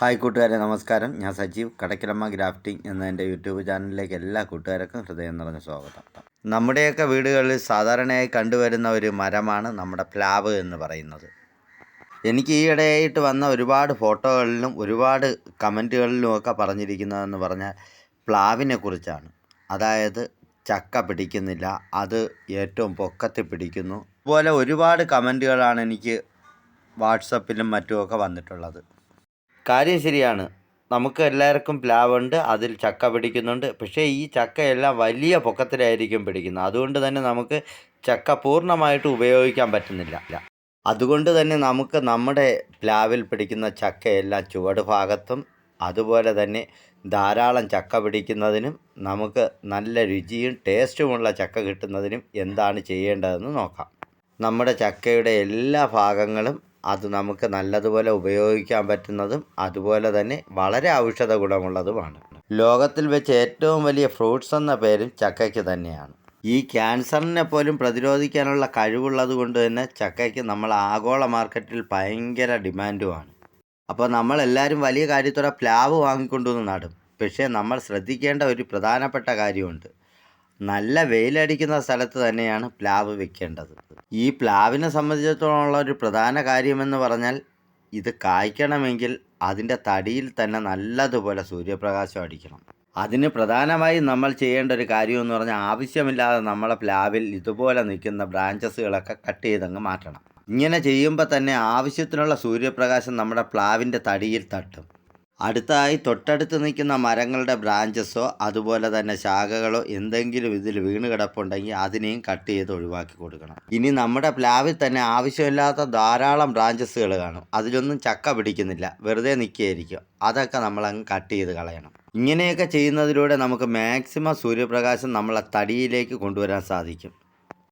Hi കൂട്ടുകാരെ നമസ്കാരം. ഞാൻ സജീവ് കടക്കിലമ്മ ഗ്രാഫ്റ്റിംഗ് എന്ന എന്റെ യൂട്യൂബ് ചാനലിലേക്ക് എല്ലാ കൂട്ടുകാർക്കും ഹൃദയം നിറഞ്ഞ സ്വാഗതം. നമ്മുടെയൊക്കെ വീടുകളിൽ സാധാരണയായി കണ്ടുവരുന്ന ഒരു മരമാണ് നമ്മുടെ പ്ലാവ് എന്ന് പറയുന്നത്. എനിക്ക് ഈയിടെയായിട്ട് വന്ന ഒരുപാട് ഫോട്ടോകളിലും ഒരുപാട് കമന്റുകളിലും ഒക്കെ പറഞ്ഞിരിക്കുന്നതെന്ന് പറഞ്ഞാൽ പ്ലാവിനെ കുറിച്ചാണ്. അതായത് ചക്ക പിടിക്കുന്നില്ല അത് ഏറ്റവും പൊക്കത്തിൽ പിടിക്കുന്നു. അതുപോലെ ഒരുപാട് കമന്റുകളാണ് എനിക്ക് വാട്സപ്പിലും മറ്റുമൊക്കെ വന്നിട്ടുള്ളത്. കാര്യം ശരിയാണ്. നമുക്ക് എല്ലാവർക്കും പ്ലാവുണ്ട് അതിൽ ചക്ക പിടിക്കുന്നുണ്ട്. പക്ഷേ ഈ ചക്കയെല്ലാം വലിയ പൊക്കത്തിലായിരിക്കും പിടിക്കുന്നത്. അതുകൊണ്ട് തന്നെ നമുക്ക് ചക്ക പൂർണമായിട്ട് ഉപയോഗിക്കാൻ പറ്റുന്നില്ല. അതുകൊണ്ട് തന്നെ നമുക്ക് നമ്മുടെ പ്ലാവിൽ പിടിക്കുന്ന ചക്കയെല്ലാം ചുവട് ഭാഗത്തും അതുപോലെ തന്നെ ധാരാളം ചക്ക പിടിക്കുന്നതിനും നമുക്ക് നല്ല രുചിയും ടേസ്റ്റുമുള്ള ചക്ക കിട്ടുന്നതിനും എന്താണ് ചെയ്യേണ്ടതെന്ന് നോക്കാം. നമ്മുടെ ചക്കയുടെ എല്ലാ ഭാഗങ്ങളും അത് നമുക്ക് നല്ലതുപോലെ ഉപയോഗിക്കാൻ പറ്റുന്നതും അതുപോലെ തന്നെ വളരെ ഔഷധ ഗുണമുള്ളതുമാണ്. ലോകത്തിൽ വെച്ച് ഏറ്റവും വലിയ ഫ്രൂട്ട്സ് എന്ന പേരും ചക്കയ്ക്ക് തന്നെയാണ്. ഈ ക്യാൻസറിനെ പോലും പ്രതിരോധിക്കാനുള്ള കഴിവുള്ളത് കൊണ്ട് തന്നെ ചക്കയ്ക്ക് നമ്മൾ ആഗോള മാർക്കറ്റിൽ ഭയങ്കര ഡിമാൻഡുമാണ്. അപ്പോൾ നമ്മളെല്ലാവരും വലിയ കാര്യത്തോടെ പ്ലാവ് വാങ്ങിക്കൊണ്ടുവന്ന് നടും. പക്ഷേ നമ്മൾ ശ്രദ്ധിക്കേണ്ട ഒരു പ്രധാനപ്പെട്ട കാര്യമുണ്ട്. നല്ല വെയിലടിക്കുന്ന സ്ഥലത്ത് തന്നെയാണ് പ്ലാവ് വെക്കേണ്ടത്. ഈ പ്ലാവിനെ സംബന്ധിച്ചിടത്തോളം ഒരു പ്രധാന കാര്യമെന്ന് പറഞ്ഞാൽ ഇത് കായ്ക്കണമെങ്കിൽ അതിന്റെ തടിയിൽ തന്നെ നല്ലതുപോലെ സൂര്യപ്രകാശം അടിക്കണം. അതിന് പ്രധാനമായും നമ്മൾ ചെയ്യേണ്ട ഒരു കാര്യം എന്ന് പറഞ്ഞാൽ ആവശ്യമില്ലാതെ നമ്മളെ പ്ലാവിൽ ഇതുപോലെ നിൽക്കുന്ന ബ്രാഞ്ചസുകളൊക്കെ കട്ട് ചെയ്തങ്ങ് മാറ്റണം. ഇങ്ങനെ ചെയ്യുമ്പോൾ തന്നെ ആവശ്യത്തിനുള്ള സൂര്യപ്രകാശം നമ്മുടെ പ്ലാവിന്റെ തടിയിൽ തട്ടും. അടുത്തായി തൊട്ടടുത്ത് നിൽക്കുന്ന മരങ്ങളുടെ ബ്രാഞ്ചസോ അതുപോലെ തന്നെ ശാഖകളോ എന്തെങ്കിലും ഇതിൽ വീണ് കിടപ്പുണ്ടെങ്കിൽ അതിനെയും കട്ട് ചെയ്ത് ഒഴിവാക്കി കൊടുക്കണം. ഇനി നമ്മുടെ പ്ലാവിൽ തന്നെ ആവശ്യമില്ലാത്ത ധാരാളം ബ്രാഞ്ചസുകൾ കാണും. അതിലൊന്നും ചക്ക പിടിക്കുന്നില്ല. വെറുതെ നിൽക്കുകയായിരിക്കും. അതൊക്കെ നമ്മൾ അങ്ങ് കട്ട് ചെയ്ത് കളയണം. ഇങ്ങനെയൊക്കെ ചെയ്യുന്നതിലൂടെ നമുക്ക് മാക്സിമം സൂര്യപ്രകാശം നമ്മളെ തടിയിലേക്ക് കൊണ്ടുവരാൻ സാധിക്കും.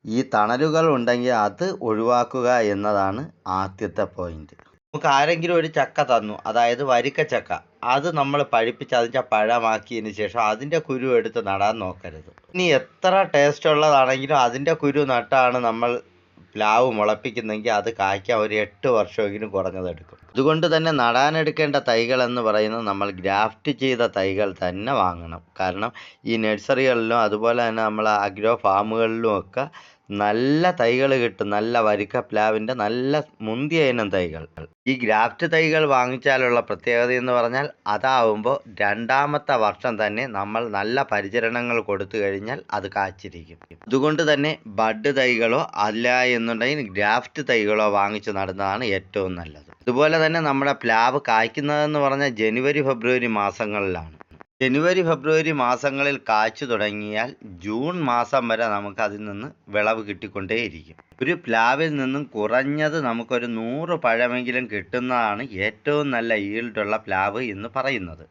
ഈ തണലുകൾ ഉണ്ടെങ്കിൽ അത് ഒഴിവാക്കുക എന്നതാണ് ആദ്യത്തെ പോയിന്റ് നമുക്ക് ആരെങ്കിലും ഒരു ചക്ക തന്നു അതായത് വരിക്ക ചക്ക അത് നമ്മൾ പഴിപ്പിച്ച് അതിന്റെ പഴമാക്കിയതിന് ശേഷം അതിന്റെ കുരു എടുത്ത് നടാൻ നോക്കരുത്. ഇനി എത്ര ടേസ്റ്റ് ഉള്ളതാണെങ്കിലും അതിന്റെ കുരു നട്ടാണ് നമ്മൾ പ്ലാവ് മുളപ്പിക്കുന്നെങ്കിൽ അത് കായ്ക്കാൻ ഒരു എട്ട് വർഷമെങ്കിലും കുറഞ്ഞതെടുക്കും. അതുകൊണ്ട് തന്നെ നടാനെടുക്കേണ്ട തൈകൾ എന്ന് പറയുന്നത് നമ്മൾ ഗ്രാഫ്റ്റ് ചെയ്ത തൈകൾ തന്നെ വാങ്ങണം. കാരണം ഈ നഴ്സറികളിലും അതുപോലെ തന്നെ നമ്മൾ അഗ്രോ ഫാമുകളിലും ഒക്കെ നല്ല തൈകൾ കിട്ടും. നല്ല വരിക്ക പ്ലാവിന്റെ നല്ല മുന്തിയ ഇനം തൈകൾ. ഈ ഗ്രാഫ്റ്റ് തൈകൾ വാങ്ങിച്ചാലുള്ള പ്രത്യേകത എന്ന് പറഞ്ഞാൽ അതാവുമ്പോൾ രണ്ടാമത്തെ വർഷം തന്നെ നമ്മൾ നല്ല പരിചരണങ്ങൾ കൊടുത്തു കഴിഞ്ഞാൽ അത് കാച്ചിരിക്കും. അതുകൊണ്ട് തന്നെ ബഡ് തൈകളോ അല്ല എന്നുണ്ടെങ്കിൽ ഗ്രാഫ്റ്റ് തൈകളോ വാങ്ങിച്ചു നടുന്നതാണ് ഏറ്റവും നല്ലത്. അതുപോലെ തന്നെ നമ്മുടെ പ്ലാവ് കായ്ക്കുന്നതെന്ന് പറഞ്ഞാൽ ജനുവരി ഫെബ്രുവരി മാസങ്ങളിലാണ്. ജനുവരി ഫെബ്രുവരി മാസങ്ങളിൽ കാച്ചു തുടങ്ങിയാൽ ജൂൺ മാസം വരെ നമുക്ക് അതിൽ നിന്ന് വിളവ് കിട്ടിക്കൊണ്ടേയിരിക്കും. ഒരു പ്ലാവിൽ നിന്നും കുറഞ്ഞത് നമുക്കൊരു നൂറ് പഴമെങ്കിലും കിട്ടുന്നതാണ് ഏറ്റവും നല്ല ഈൽഡുള്ള പ്ലാവ് എന്ന് പറയുന്നത്.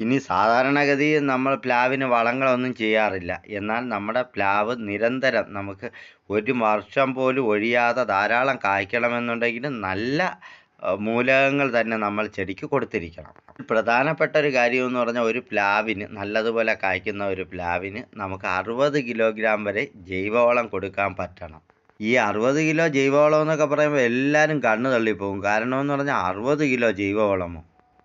ഇനി സാധാരണഗതിയിൽ നമ്മൾ പ്ലാവിന് വളങ്ങളൊന്നും ചെയ്യാറില്ല. എന്നാൽ നമ്മുടെ പ്ലാവ് നിരന്തരം നമുക്ക് ഒരു വർഷം പോലും ഒഴിയാതെ ധാരാളം കായ്ക്കണമെന്നുണ്ടെങ്കിൽ നല്ല മൂലകങ്ങൾ തന്നെ നമ്മൾ ചെടിക്ക് കൊടുത്തിരിക്കണം. പ്രധാനപ്പെട്ട ഒരു കാര്യം എന്ന് പറഞ്ഞാൽ ഒരു പ്ലാവിന് നല്ലതുപോലെ കായ്ക്കുന്ന ഒരു പ്ലാവിന് നമുക്ക് അറുപത് കിലോഗ്രാം വരെ ജൈവവളം കൊടുക്കാൻ പറ്റണം. ഈ അറുപത് കിലോ ജൈവവളം എന്നൊക്കെ പറയുമ്പോൾ എല്ലാവരും കണ്ണു തള്ളിപ്പോകും. കാരണം എന്ന് പറഞ്ഞാൽ അറുപത് കിലോ ജൈവവളമോ?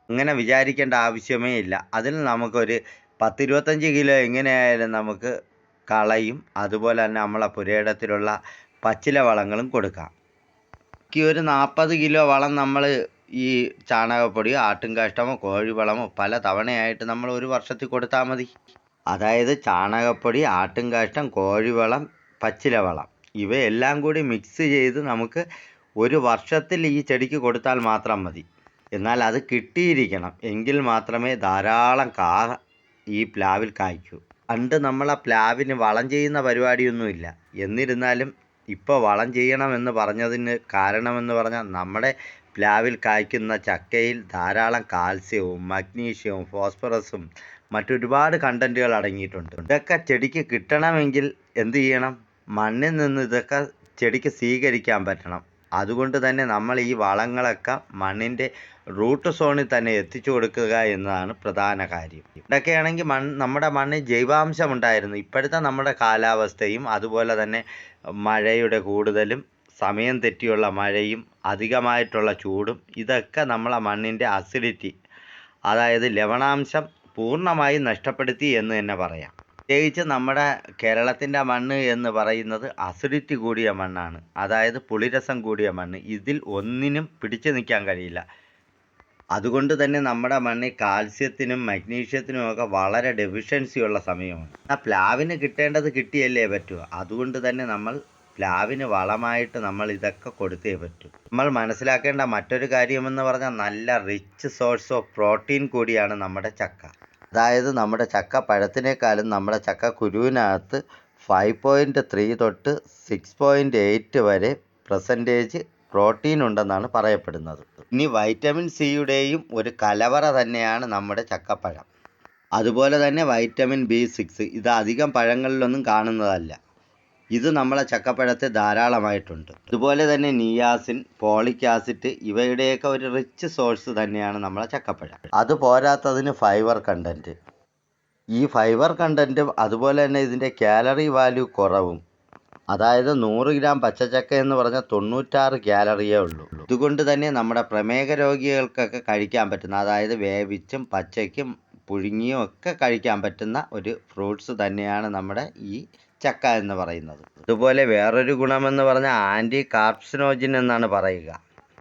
അങ്ങനെ വിചാരിക്കേണ്ട ആവശ്യമേ ഇല്ല. അതിൽ നമുക്കൊരു പത്തിരുപത്തഞ്ച് കിലോ എങ്ങനെയായാലും നമുക്ക് കളയും. അതുപോലെ തന്നെ നമ്മളെ പുരയിടത്തിലുള്ള പച്ചില വളങ്ങളും കൊടുക്കാം. ഈ ഒരു നാൽപ്പത് കിലോ വളം നമ്മൾ ഈ ചാണകപ്പൊടിയോ ആട്ടുംകാഷ്ടമോ കോഴിവളമോ പല തവണയായിട്ട് നമ്മൾ ഒരു വർഷത്തിൽ കൊടുത്താൽ മതി. അതായത് ചാണകപ്പൊടി ആട്ടുംകാഷ്ടം കോഴിവളം പച്ചിലവളം ഇവയെല്ലാം കൂടി മിക്സ് ചെയ്ത് നമുക്ക് ഒരു വർഷത്തിൽ ഈ ചെടിക്ക് കൊടുത്താൽ മാത്രം മതി. എന്നാൽ അത് കിട്ടിയിരിക്കണം. എങ്കിൽ മാത്രമേ ധാരാളം കാ ഈ പ്ലാവിൽ കായ്ക്കൂ. പണ്ട് നമ്മൾ ആ പ്ലാവിന് വളം ചെയ്യുന്ന പരിപാടിയൊന്നുമില്ല. എന്നിരുന്നാലും ഇപ്പോൾ വളം ചെയ്യണമെന്ന് പറഞ്ഞതിന് കാരണമെന്ന് പറഞ്ഞാൽ നമ്മുടെ പ്ലാവിൽ കായ്ക്കുന്ന ചക്കയിൽ ധാരാളം കാൽസ്യവും മഗ്നീഷ്യവും ഫോസ്ഫറസും മറ്റൊരുപാട് കണ്ടന്റുകൾ അടങ്ങിയിട്ടുണ്ട്. ഇതൊക്കെ ചെടിക്ക് കിട്ടണമെങ്കിൽ എന്ത് ചെയ്യണം? മണ്ണിൽ നിന്ന് ഇതൊക്കെ ചെടിക്ക് സ്വീകരിക്കാൻ പറ്റണം. അതുകൊണ്ട് തന്നെ നമ്മൾ ഈ വളങ്ങളൊക്കെ മണ്ണിന്റെ റൂട്ട് സോണിൽ തന്നെ എത്തിച്ചു കൊടുക്കുക എന്നതാണ് പ്രധാന കാര്യം. ഇതൊക്കെയാണെങ്കിൽ മൺ നമ്മുടെ മണ്ണിൽ ജൈവാംശം ഉണ്ടായിരുന്നു. ഇപ്പോഴത്തെ നമ്മുടെ കാലാവസ്ഥയും അതുപോലെ തന്നെ മഴയുടെ കൂടുതലും സമയം തെറ്റിയുള്ള മഴയും അധികമായിട്ടുള്ള ചൂടും ഇതൊക്കെ നമ്മളെ മണ്ണിന്റെ അസിഡിറ്റി അതായത് ലവണാംശം പൂർണമായും നഷ്ടപ്പെടുത്തി എന്ന് തന്നെ പറയാം. പ്രത്യേകിച്ച് നമ്മുടെ കേരളത്തിന്റെ മണ്ണ് എന്ന് പറയുന്നത് അസിഡിറ്റി കൂടിയ മണ്ണാണ്. അതായത് പുളിരസം കൂടിയ മണ്ണ്. ഇതിൽ ഒന്നിനും പിടിച്ചു നിൽക്കാൻ കഴിയില്ല. അതുകൊണ്ട് തന്നെ നമ്മുടെ മണ്ണിൽ കാൽസ്യത്തിനും മഗ്നീഷ്യത്തിനും ഒക്കെ വളരെ ഡെഫിഷ്യൻസി ഉള്ള സമയമാണ്. ആ പ്ലാവിന് കിട്ടേണ്ടത് കിട്ടിയല്ലേ പറ്റൂ? അതുകൊണ്ട് തന്നെ നമ്മൾ പ്ലാവിന് വളമായിട്ട് നമ്മൾ ഇതൊക്കെ കൊടുത്തേ പറ്റൂ. നമ്മൾ മനസ്സിലാക്കേണ്ട മറ്റൊരു കാര്യമെന്ന് പറഞ്ഞാൽ നല്ല റിച്ച് സോഴ്സ് ഓഫ് പ്രോട്ടീൻ കൂടിയാണ് നമ്മുടെ ചക്ക. അതായത് നമ്മുടെ ചക്ക പഴത്തിനേക്കാളും നമ്മുടെ ചക്ക കുരുവിനകത്ത് ഫൈവ് പോയിന്റ് ത്രീ തൊട്ട് സിക്സ് പോയിന്റ് എയ്റ്റ് വരെ പെർസെന്റേജ് പ്രോട്ടീൻ ഉണ്ടെന്നാണ് പറയപ്പെടുന്നത്. ഇനി വൈറ്റമിൻ സിയുടെയും ഒരു കലവറ തന്നെയാണ് നമ്മുടെ ചക്കപ്പഴം. അതുപോലെ തന്നെ വൈറ്റമിൻ ബി സിക്സ് ഇത് അധികം പഴങ്ങളിലൊന്നും കാണുന്നതല്ല. ഇത് നമ്മളെ ചക്കപ്പഴത്തെ ധാരാളമായിട്ടുണ്ട്. അതുപോലെ തന്നെ നിയാസിൻ പോളിക് ആസിഡ് ഇവയുടെയൊക്കെ ഒരു റിച്ച് സോഴ്സ് തന്നെയാണ് നമ്മളെ ചക്കപ്പഴം. അത് പോരാത്തതിന് ഫൈബർ കണ്ടന്റ് ഈ ഫൈബർ കണ്ടന്റും അതുപോലെ തന്നെ ഇതിന്റെ കാലറി വാല്യൂ കുറവും. അതായത് നൂറ് ഗ്രാം പച്ചച്ചക്ക എന്ന് പറഞ്ഞാൽ തൊണ്ണൂറ്റാറ് കാലറിയേ ഉള്ളൂ. ഇതുകൊണ്ട് തന്നെ നമ്മുടെ പ്രമേഹ രോഗികൾക്കൊക്കെ കഴിക്കാൻ പറ്റുന്ന അതായത് വേവിച്ചും പച്ചയ്ക്കും പുഴുങ്ങിയും ഒക്കെ കഴിക്കാൻ പറ്റുന്ന ഒരു ഫ്രൂട്ട്സ് തന്നെയാണ് നമ്മുടെ ഈ ചക്ക എന്ന് പറയുന്നത്. അതുപോലെ വേറൊരു ഗുണമെന്ന് പറഞ്ഞാൽ ആന്റി കാർപ്സിനോജിൻ എന്നാണ് പറയുക.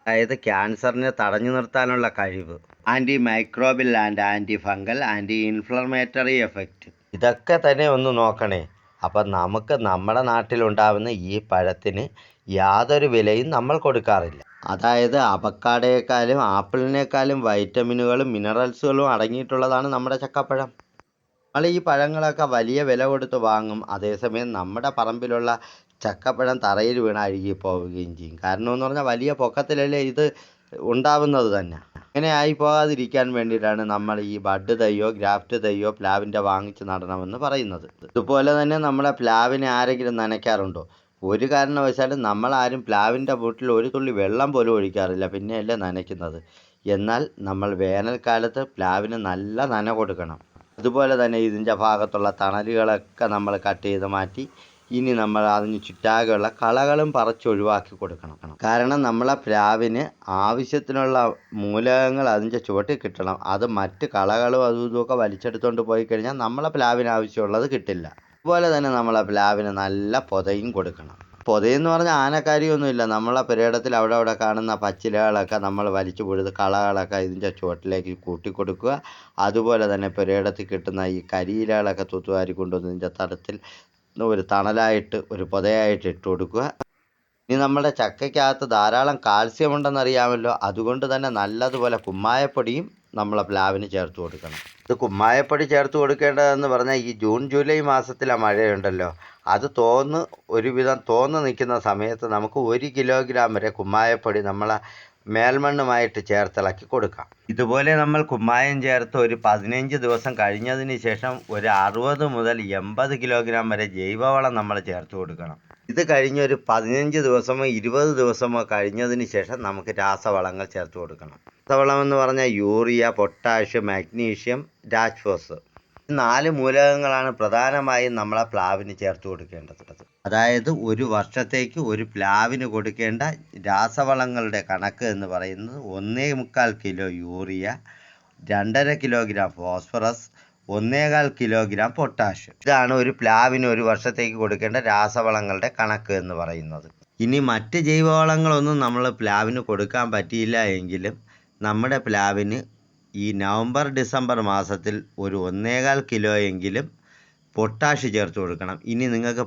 അതായത് ക്യാൻസറിനെ തടഞ്ഞു നിർത്താനുള്ള കഴിവ്. Anti microbial and anti fungal anti inflammatory effect ഇതൊക്കെ തന്നെ ഒന്ന് നോക്കണേ. അപ്പം നമുക്ക് നമ്മുടെ നാട്ടിലുണ്ടാവുന്ന ഈ പഴത്തിന് യാതൊരു വിലയും നമ്മൾ കൊടുക്കാറില്ല. അതായത് അവക്കാടയേക്കാളും ആപ്പിളിനേക്കാളും വൈറ്റമിനുകളും മിനറൽസുകളും അടങ്ങിയിട്ടുള്ളതാണ് നമ്മുടെ ചക്കപ്പഴം. നമ്മൾ ഈ പഴങ്ങളൊക്കെ വലിയ വില കൊടുത്ത് വാങ്ങും. അതേസമയം നമ്മുടെ പറമ്പിലുള്ള ചക്കപ്പഴം തറയിൽ വീണ് അഴുകി പോവുകയും ചെയ്യും. കാരണം എന്ന് പറഞ്ഞാൽ വലിയ പൊക്കത്തിലല്ലേ ഇത് ഉണ്ടാവുന്നത് തന്നെ. അങ്ങനെ ആയി പോകാതിരിക്കാൻ വേണ്ടിയിട്ടാണ് നമ്മൾ ഈ ബഡ് തൈയോ ഗ്രാഫ്റ്റ് തൈയോ പ്ലാവിന്റെ വാങ്ങിച്ച് നടണമെന്ന് പറയുന്നത്. ഇതുപോലെ തന്നെ നമ്മളെ പ്ലാവിനെ ആരെങ്കിലും നനയ്ക്കാറുണ്ടോ? ഒരു കാരണവശാലും നമ്മളാരും പ്ലാവിന്റെ വീട്ടിൽ ഒരു തുള്ളി വെള്ളം പോലും ഒഴിക്കാറില്ല. പിന്നെയല്ലേ നനയ്ക്കുന്നത്. എന്നാൽ നമ്മൾ വേനൽക്കാലത്ത് പ്ലാവിന് നല്ല നന കൊടുക്കണം. അതുപോലെ തന്നെ ഇതിന്റെ ഭാഗത്തുള്ള തണലുകളൊക്കെ നമ്മൾ കട്ട് ചെയ്ത് മാറ്റി ഇനി നമ്മൾ അതിന് ചുറ്റാകെയുള്ള കളകളും പറിച്ചൊഴിവാക്കി കൊടുക്കണം. കാരണം നമ്മളെ പ്ലാവിന് ആവശ്യത്തിനുള്ള മൂലകങ്ങൾ അതിന്റെ ചുവട്ടിൽ കിട്ടണം. അത് മറ്റ് കളകളും അതും ഇതുമൊക്കെ വലിച്ചെടുത്തുകൊണ്ട് പോയി കഴിഞ്ഞാൽ നമ്മളെ പ്ലാവിന് ആവശ്യമുള്ളത് കിട്ടില്ല. അതുപോലെ തന്നെ നമ്മളെ പ്ലാവിന് നല്ല പൊതയും കൊടുക്കണം. പൊതയെന്ന് പറഞ്ഞാൽ ആനക്കാരിയൊന്നുമില്ല. നമ്മളെ പുരയിടത്തിൽ അവിടെ അവിടെ കാണുന്ന പച്ചിലകളൊക്കെ നമ്മൾ വലിച്ചു പൊഴുത് കളകളൊക്കെ ഇതിന്റെ ചുവട്ടിലേക്ക് കൂട്ടി കൊടുക്കുക അതുപോലെ തന്നെ പുരയിടത്തിൽ കിട്ടുന്ന ഈ കരിയിലകളൊക്കെ തൂത്തുവാരി കൊണ്ടുവന്ന് ഇതിന്റെ തടത്തിൽ ഒരു തണലായിട്ട് ഒരു പൊതയായിട്ട് ഇട്ട് കൊടുക്കുക. ഇനി നമ്മുടെ ചക്കയ്ക്കകത്ത് ധാരാളം കാൽസ്യം ഉണ്ടെന്നറിയാമല്ലോ. അതുകൊണ്ട് തന്നെ നല്ലതുപോലെ കുമ്മായപ്പൊടിയും നമ്മളെ പ്ലാവിന് ചേർത്ത് കൊടുക്കണം. ഇത് കുമ്മായപ്പൊടി ചേർത്ത് കൊടുക്കേണ്ടതെന്ന് പറഞ്ഞാൽ ഈ ജൂൺ ജൂലൈ മാസത്തിലെ മഴയുണ്ടല്ലോ. അത് തോന്ന് ഒരുവിധം തോന്ന് നിൽക്കുന്ന സമയത്ത് നമുക്ക് ഒരു കിലോഗ്രാം വരെ കുമ്മായപ്പൊടി നമ്മളെ മേൽമണ്ണുമായിട്ട് ചേർത്തിളക്കി കൊടുക്കാം. ഇതുപോലെ നമ്മൾ കുമ്മായം ചേർത്ത് ഒരു പതിനഞ്ച് ദിവസം കഴിഞ്ഞതിന് ശേഷം ഒരു അറുപത് മുതൽ എൺപത് കിലോഗ്രാം വരെ ജൈവവളം നമ്മൾ ചേർത്ത് കൊടുക്കണം. ഇത് കഴിഞ്ഞ് ഒരു പതിനഞ്ച് ദിവസമോ ഇരുപത് ദിവസമോ കഴിഞ്ഞതിന് ശേഷം നമുക്ക് രാസവളങ്ങൾ ചേർത്ത് കൊടുക്കണം. രാസവളം എന്ന് പറഞ്ഞാൽ യൂറിയ പൊട്ടാഷ്യം മാഗ്നീഷ്യം രാജ്ഫോസ് നാല് മൂലകങ്ങളാണ് പ്രധാനമായും നമ്മളെ പ്ലാവിന് ചേർത്ത് കൊടുക്കേണ്ടത്. അതായത് ഒരു വർഷത്തേക്ക് ഒരു പ്ലാവിന് കൊടുക്കേണ്ട രാസവളങ്ങളുടെ കണക്ക് എന്ന് പറയുന്നത് ഒന്നേ മുക്കാൽ കിലോ യൂറിയ രണ്ടര കിലോഗ്രാം ഫോസ്ഫറസ് ഒന്നേകാൽ കിലോഗ്രാം പൊട്ടാഷ് ഇതാണ് ഒരു പ്ലാവിന് ഒരു വർഷത്തേക്ക് കൊടുക്കേണ്ട രാസവളങ്ങളുടെ കണക്ക് എന്ന് പറയുന്നത്. ഇനി മറ്റ് ജൈവവളങ്ങളൊന്നും നമ്മൾ പ്ലാവിന് കൊടുക്കാൻ പറ്റിയില്ല എങ്കിലും നമ്മുടെ പ്ലാവിന് ഈ നവംബർ ഡിസംബർ മാസത്തിൽ ഒരു ഒന്നേകാൽ കിലോ എങ്കിലും പൊട്ടാഷ് ചേർത്ത് കൊടുക്കണം. ഇനി നിങ്ങൾക്ക്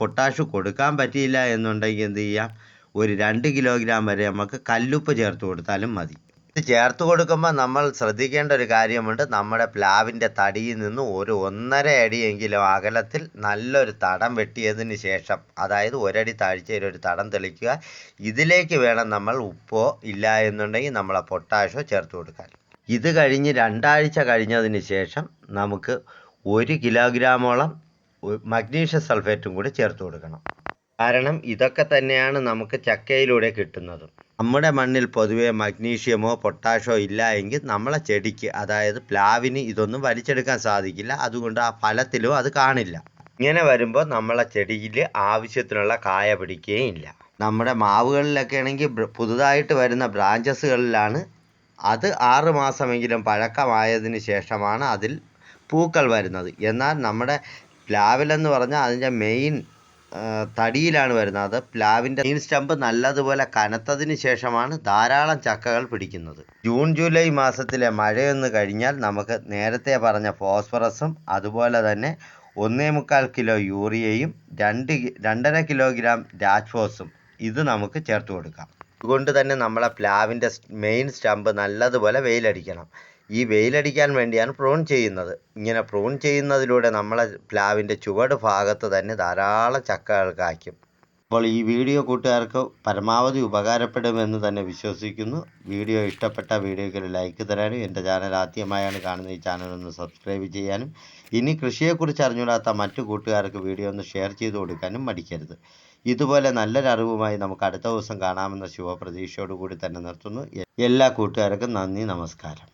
പൊട്ടാഷ് കൊടുക്കാൻ പറ്റിയില്ല എന്നുണ്ടെങ്കിൽ എന്ത് ചെയ്യാം? ഒരു രണ്ട് കിലോഗ്രാം വരെ നമുക്ക് കല്ലുപ്പ് ചേർത്ത് കൊടുത്താലും മതി. ഇത് ചേർത്ത് കൊടുക്കുമ്പോൾ നമ്മൾ ശ്രദ്ധിക്കേണ്ട ഒരു കാര്യമുണ്ട്. നമ്മുടെ പ്ലാവിന്റെ തടിയിൽ നിന്ന് ഒരു ഒന്നര അടിയെങ്കിലും അകലത്തിൽ നല്ലൊരു തടം വെട്ടിയതിന് ശേഷം അതായത് ഒരടി താഴ്ചയിൽ ഒരു തടം തെളിക്കുക ഇതിലേക്ക് വേണം നമ്മൾ ഉപ്പോ ഇല്ല എന്നുണ്ടെങ്കിൽ നമ്മളെ പൊട്ടാഷോ ചേർത്ത് കൊടുക്കാൻ. ഇത് കഴിഞ്ഞ് രണ്ടാഴ്ച കഴിഞ്ഞതിന് ശേഷം നമുക്ക് ഒരു കിലോഗ്രാമോളം മഗ്നീഷ്യം സൾഫേറ്റും കൂടി ചേർത്ത് കൊടുക്കണം. കാരണം ഇതൊക്കെ തന്നെയാണ് നമുക്ക് ചക്കയിലൂടെ കിട്ടുന്നത്. നമ്മുടെ മണ്ണിൽ പൊതുവെ മഗ്നീഷ്യമോ പൊട്ടാഷോ ഇല്ല എങ്കിൽ നമ്മളെ ചെടിക്ക് അതായത് പ്ലാവിന് ഇതൊന്നും വലിച്ചെടുക്കാൻ സാധിക്കില്ല. അതുകൊണ്ട് ആ ഫലത്തിലും അത് കാണില്ല. ഇങ്ങനെ വരുമ്പോൾ നമ്മളെ ചെടിയിൽ ആവശ്യത്തിനുള്ള കായ പിടിക്കുകയും ഇല്ല നമ്മുടെ മാവുകളിലൊക്കെ ആണെങ്കിൽ പുതുതായിട്ട് വരുന്ന ബ്രാഞ്ചസുകളിലാണ്. അത് ആറ് മാസമെങ്കിലും പഴക്കമായതിന് ശേഷമാണ് അതിൽ പൂക്കൾ വരുന്നത്. എന്നാൽ നമ്മുടെ പ്ലാവിലെന്ന് പറഞ്ഞാൽ അതിന്റെ മെയിൻ തടിയിലാണ് വരുന്നത്. അത് പ്ലാവിന്റെ മെയിൻ സ്റ്റമ്പ് നല്ലതുപോലെ കനത്തതിന് ശേഷമാണ് ധാരാളം ചക്കകൾ പിടിക്കുന്നത്. ജൂൺ ജൂലൈ മാസത്തിലെ മഴയൊന്ന് കഴിഞ്ഞാൽ നമുക്ക് നേരത്തെ പറഞ്ഞ ഫോസ്ഫറസും അതുപോലെ തന്നെ ഒന്നേ മുക്കാൽ കിലോ യൂറിയയും രണ്ട് രണ്ടര കിലോഗ്രാം രാജ്ഫോസും ഇത് നമുക്ക് ചേർത്ത് കൊടുക്കാം. അതുകൊണ്ട് തന്നെ നമ്മളെ പ്ലാവിന്റെ മെയിൻ സ്റ്റമ്പ് നല്ലതുപോലെ വെയിലടിക്കണം. ഈ വെയിലടിക്കാൻ വേണ്ടിയാണ് പ്രൂൺ ചെയ്യുന്നത്. ഇങ്ങനെ പ്രൂൺ ചെയ്യുന്നതിലൂടെ നമ്മളെ പ്ലാവിന്റെ ചുവട് ഭാഗത്ത് തന്നെ ധാരാളം ചക്കകൾ കായ്ക്കും. അപ്പോൾ ഈ വീഡിയോ കൂട്ടുകാർക്ക് പരമാവധി ഉപകാരപ്പെടുമെന്ന് തന്നെ വിശ്വസിക്കുന്നു. വീഡിയോ ഇഷ്ടപ്പെട്ട വീഡിയോയ്ക്ക് ഒരു ലൈക്ക് തരാനും എന്റെ ചാനൽ ആദ്യമായാണ് കാണുന്ന ഈ ചാനൽ ഒന്ന് സബ്സ്ക്രൈബ് ചെയ്യാനും ഇനി കൃഷിയെക്കുറിച്ച് അറിഞ്ഞൂടാത്ത മറ്റു കൂട്ടുകാർക്ക് വീഡിയോ ഒന്ന് ഷെയർ ചെയ്ത് കൊടുക്കാനും മടിക്കരുത്. ഇതുപോലെ നല്ലൊരറിവുമായി നമുക്ക് അടുത്ത ദിവസം കാണാമെന്ന ശുഭപ്രതീക്ഷയോടുകൂടി തന്നെ നിർത്തുന്നു. എല്ലാ കൂട്ടുകാർക്കും നന്ദി നമസ്കാരം.